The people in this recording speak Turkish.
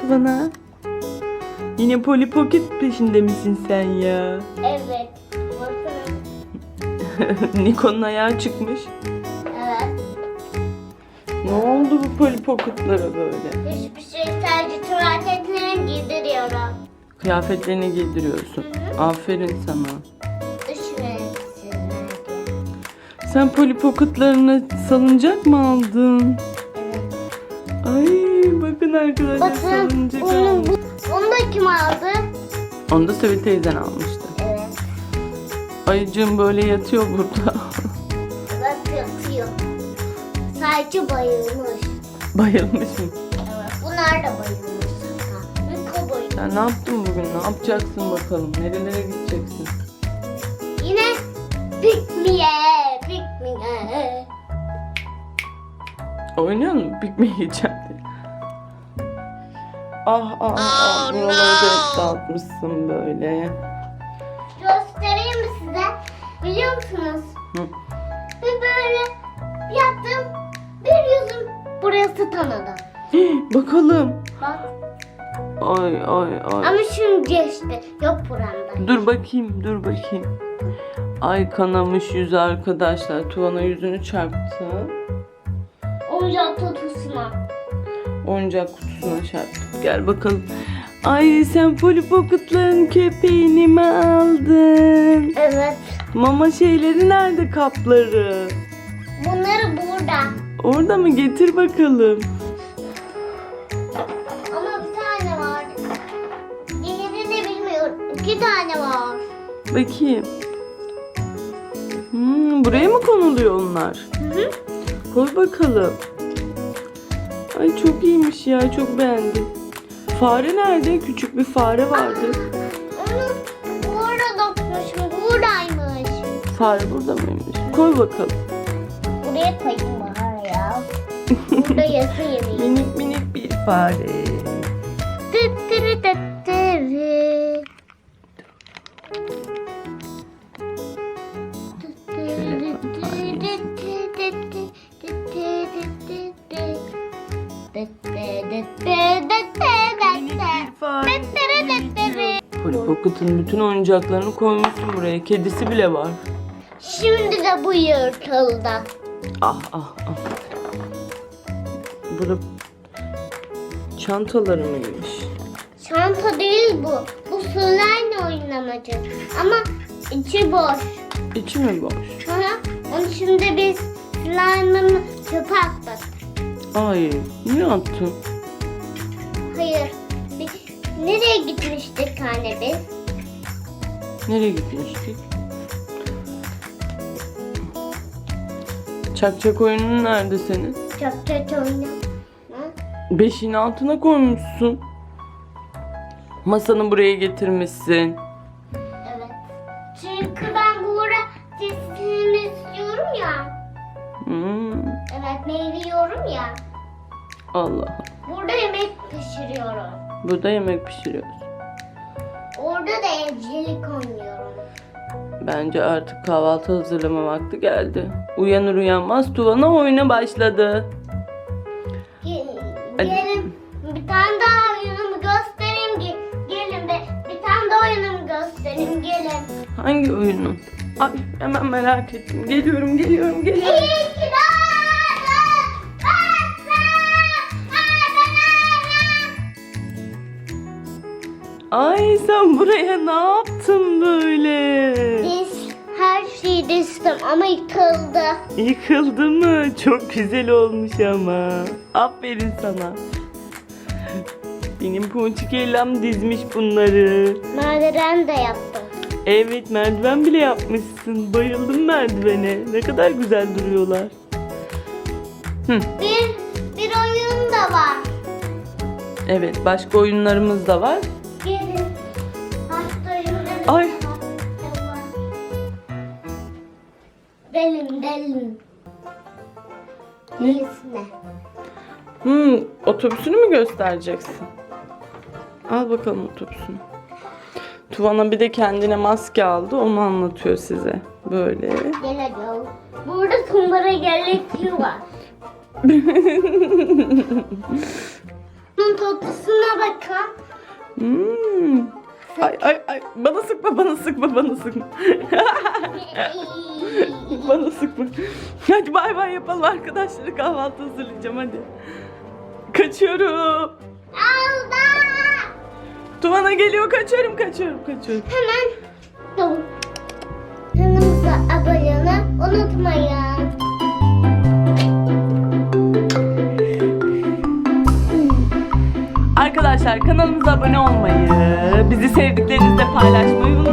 Tuvana. Yine Polly Pocket peşinde misin sen ya? Evet. Niko'nun ayağı çıkmış. Evet. Ne oldu bu Polly Pocket'lara böyle? Hiçbir şey sadece tuvaletlerini giydiriyorum. Kıyafetlerini giydiriyorsun. Aferin sana. Üşümesinler diye. Sen Polly Pocket'larına salıncak mı aldın? Bakın arkadaşlar Bakın salıncak bu, onu da kim aldı? Onu da Sevil teyzen almıştı. Evet. Ayıcığım böyle yatıyor burada. Evet yatıyor. Sadece bayılmış. Bayılmış mı? Evet. Bunlar da bayılmış. Miko bayılmış. Sen ne yaptın bugün? Ne yapacaksın bakalım? Nerelere gideceksin? Yine pikniğe, pikniğe. Oynuyor musun? Pikniğe gideceğim Ah ah ah. Buraları da hep dağıtmışsın böyle. Göstereyim mi size? Biliyor musunuz? Hı. Bir böyle yaptım. Bir yüzüm burası tanıdı. Bakalım. Bak. Ay ay ay. Ama şimdi geçti. Yok buramda. Dur bakayım, dur bakayım. Ay kanamış yüzü arkadaşlar. Tuvana yüzünü çarptı. Oyuncak tutusuna. Oyuncak kutusuna çarptı. Gel bakalım. Ay sen Polly Pocket'ların köpeğini mi aldın? Evet. Mama şeyleri nerede kapları? Bunları burada. Orada mı? Getir bakalım. Ama bir tane var. Diğerini bilmiyorum. İki tane var. Bakayım. Hmm, buraya mı konuluyor onlar? Hı hı. Koy bakalım. Ay çok iyiymiş ya. Çok beğendim. Fare nerede? Küçük bir fare vardı. Onu burada dokmuşum. Buradaymış. Fare burada mıymış? Koy bakalım. Buraya koyayım bari ya. Burada yasa yemeği. Minik minik bir fare. Tıttırı tıttırı. Polly Pocket'ın bütün oyuncaklarını koymuşsun buraya. Kedisi bile var. Şimdi de bu yırtıldı. Ah ah ah. Burada çantaları mıymış? Çanta değil bu. Bu slime oynamacı. Ama içi boş. İçi mi boş? Sonra onu şimdi biz slime'ını çöpe attık. Ay niye attın? Hayır. Nereye gitmiştik anne biz? Nereye gitmiştik? Çak çak oyunun nerede senin? Çok kötü oyna. Ha? Beşiğin altına koymuşsun. Masanı buraya getirmişsin. Evet. Çünkü ben burada testimi istiyorum ya. Hmm, Evet meyve yiyorum ya. Allah. Burada yemek pişiriyorum. Burada yemek pişiriyoruz. Orada da evcilik oynuyorum. Bence artık kahvaltı hazırlama vakti geldi. Uyanır uyanmaz Tuvana oyuna başladı. Ge- Hadi. Gelin bir tane daha oyunumu göstereyim. Gelin be bir tane daha oyunumu göstereyim gelin. Hangi oyunu? Ay hemen merak ettim. Geliyorum geliyorum geliyorum. Ay sen buraya ne yaptın böyle? Biz her şeyi dizdim ama yıkıldı. Yıkıldı mı? Çok güzel olmuş ama. Aferin sana. Benim ponçik ellam dizmiş bunları. Merdiven de yaptım. Evet merdiven bile yapmışsın. Bayıldım merdivene. Ne kadar güzel duruyorlar. Hı, Bir, bir oyun da var. evet başka oyunlarımız da var. Gelin. Hasta oyunları Ay. da var. Delin delin. Ne? İyisine. Hmm, otobüsünü mü göstereceksin? Al bakalım otobüsünü. Tuvana bir de kendine maske aldı. Onu anlatıyor size. Böyle. Gel hadi. Burada kumbara gerekli var. ne Şunun tatlısına bakın. Hmm. Ay ay ay bana sıkma bana sıkma bana sıkma. bana sıkma. Hadi bay bay yapalım arkadaşlar kahvaltı hazırlayacağım hadi. Kaçıyorum. Alda. Tuvana geliyor kaçıyorum kaçıyorum kaçıyorum. Hemen. Kanalımıza abone olmayı unutmayın. Arkadaşlar kanalımıza abone olmayı, bizi sevdiklerinizle paylaşmayı